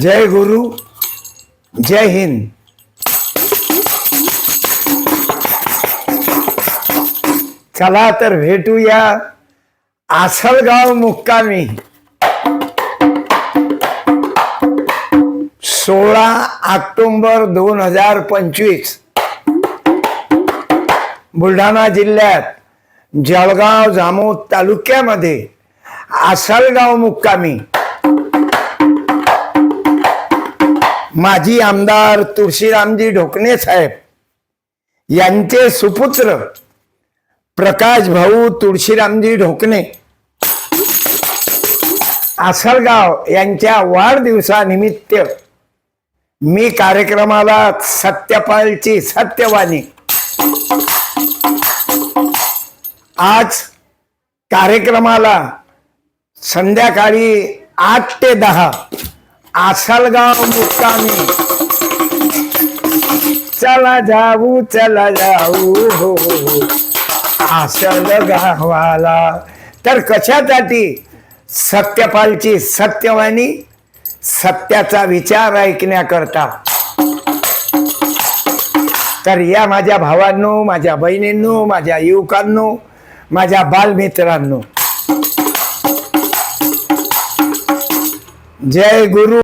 जय गुरु जय हिंद। चला तर भेटूया आसलगाव मुक्कामी. सोळा ऑक्टोंबर दोन हजार पंचवीस. बुलढाणा जिल्ह्यात जळगाव जामोद तालुक्यामध्ये आसलगाव मुक्कामी. माजी आमदार तुळशीरामजी ढोकणे साहेब यांचे सुपुत्र प्रकाश भाऊ तुळशीरामजी ढोकणे. आसलगाव यांच्या वाढदिवसानिमित्त मी कार्यक्रमाला सत्यपालची सत्यवाणी. आज कार्यक्रमाला संध्याकाळी आठ ते दहा आसलगाव मुक्कामी. चला जाऊ चला जाऊ हो, हो, हो. आसलगावाला तर कशासाठी? सत्यपालची सत्यवाणी सत्याचा विचार ऐकण्याकरता. तर या माझ्या भावांनो माझ्या बहिणींनो माझ्या युवकांनो माझ्या बालमित्रांनो. जय गुरु.